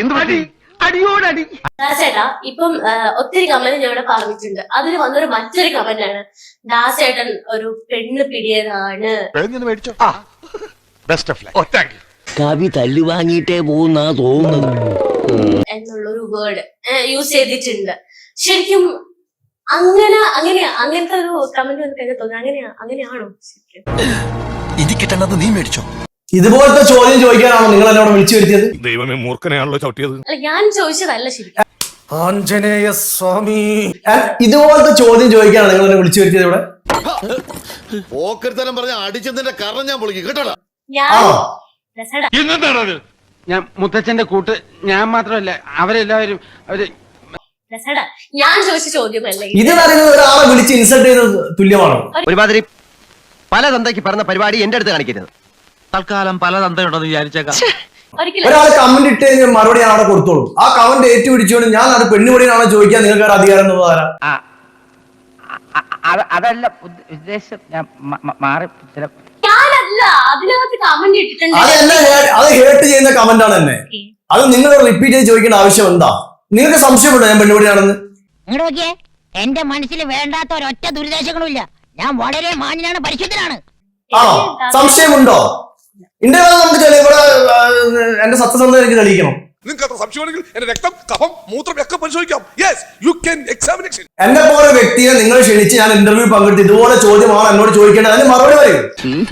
എന്ത് പറ്റി? അടിയോടടി. ദാസേട്ടാ ഇപ്പം ഒത്തിരി കമന്റ് ഞാൻ ഇവിടെ പറഞ്ഞിട്ടുണ്ട് അതിൽ വന്നൊരു മറ്റൊരു കമന്റ് ആണ് ദാസേട്ടൻ ഒരു പെണ്ണ് പിടിയതാണ്. മേടിച്ചോ. ബെസ്റ്റ് ഓഫ് ഓ താങ്ക് യു കവി തല്ലു വാങ്ങിയിട്ടേ പോകുന്നാ എന്നുള്ള എന്നുള്ളൊരു വേർഡ് യൂസ് ചെയ്തിട്ടുണ്ട്. ശരിക്കും അങ്ങനെ അങ്ങനെയാ അങ്ങനത്തെ ഒരു കമന്റ് വന്നു കഴിഞ്ഞാൽ തോന്നുന്നു. അങ്ങനെയാ അങ്ങനെയാണോ? ശരിക്കും. ഇനി കിട്ടണത് നീ മേടിച്ചോ. ഇതുപോലത്തെ ചോദ്യം ചോദിക്കാനാണോ നിങ്ങൾ എന്നോട് വിളിച്ചു വരുത്തിയത്? ദൈവമേ മൂർഖനെയാണല്ലോ ചവിട്ടിയത്. അല്ല ഞാൻ ചോദിച്ചതല്ല ശരിക്കും. ആഞ്ജനേയ സ്വാമി. ഇതുപോലത്തെ ചോദ്യം ചോദിക്കാനാണ് നിങ്ങൾ എന്നെ വിളിച്ചു വരുത്തിയത് ഇവിടെ? ഓക്കരുത്തരം പറഞ്ഞ അടിച്ചതിന്റെ കാരണം ഞാൻ പൊളിക്കും കേട്ടോടാ? ഞാൻ ആണോ ഞാൻ മുത്തച്ഛന്റെ കൂട്ട് ഞാൻ മാത്രമല്ല അവരെല്ലാവരും അവർ ഞാൻ ചോദിച്ച ചോദ്യമല്ല ഇത്. ഇത് പറയുന്നത് ഒരാളെ വിളിച്ച് ഇൻസൾട്ട് ചെയ്തത് തുല്യമാണോ? ഒരുമാതിരി പല തന്തയ്ക്ക് പറഞ്ഞ പരിപാടി എന്റെ അടുത്ത് കാണിക്കരുത്. തൽക്കാലം പല തന്തയുണ്ടെന്ന് വിചാരിച്ചേക്കാം. ഒരാൾ കമന്റ് ഇട്ട് കഴിഞ്ഞാൽ മറുപടി ഞാൻ അവിടെ കൊടുത്തോളൂ. ആ കമന്റ് ഏറ്റു പിടിച്ചോണ്ട് ഞാൻ അത് പെണ്ണുപടിയാണോ ചോദിക്കാൻ നിങ്ങൾക്ക് ഒരു അധികാരം എന്ന് പറയാം അതല്ല ഉദ്ദ- ഉദ്ദേശം. ഞാൻ മാറി ചില ഞാനല്ല അതിനകത്ത് കമന്റ് ഇട്ടിട്ടുണ്ട്. അത് ഹേർട്ട് ചെയ്യുന്ന കമന്റ് ആണ് എന്നെ അത് നിങ്ങൾ റിപ്പീറ്റ് ചെയ്ത് ചോദിക്കേണ്ട ആവശ്യം എന്താ? നിങ്ങൾക്ക് സംശയമുണ്ടോ ഞാൻ പെണ്ണുപടിയാണെന്ന്? എന്റെ മനസ്സിൽ വേണ്ടാത്ത ഒരൊറ്റ ദുരിതാശങ്ങളും ഇല്ല ഞാൻ വളരെ മാന്യനാണ് പരിശുദ്ധനാണ്. ആണോ? സംശയമുണ്ടോ? ഇന്റെ നമുക്ക് തെളി ഇവിടെ ആ, എന്റെ സത്യസന്ധത എനിക്ക് തെളിയിക്കണം. നിങ്ങൾക്ക് അത്ര സംശയമാണെങ്കിൽ എന്റെ രക്തം കഫം മൂത്രം ഒക്കെ പരിശോധിക്കാം. യെസ് യു ക്യാൻ എക്സാമിനേഷൻ എന്നെ പോലെ വ്യക്തിയെ നിങ്ങൾ ക്ഷണിച്ച് ഞാൻ ഇന്റർവ്യൂ പങ്കെടുത്ത് ഇതുപോലെ ചോദ്യമാണ് എന്നോട് ചോദിക്കേണ്ടത് അതിന് മറുപടി പറയും.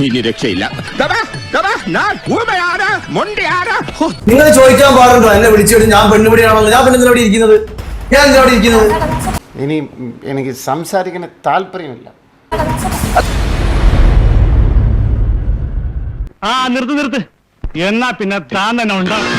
ഇനി രക്ഷയില്ല. നിങ്ങൾ ചോദിക്കാൻ പാടുണ്ടോ? എന്നെ വിളിച്ചിട്ട് ഞാൻ പെണ്ണുപിടിയാണോ ഞാൻ പെണ്ണു ഇവിടെ ഇരിക്കുന്നത്. ഞാൻ എന്തിനാ അവിടെ ഇരിക്കുന്നത്? ഇനി എനിക്ക് സംസാരിക്കുന്ന താല്പര്യമില്ല. ആ നിർത്ത് നിർത്ത്. എന്നാ പിന്നെ താൻ തന്നെ ഉണ്ടാവും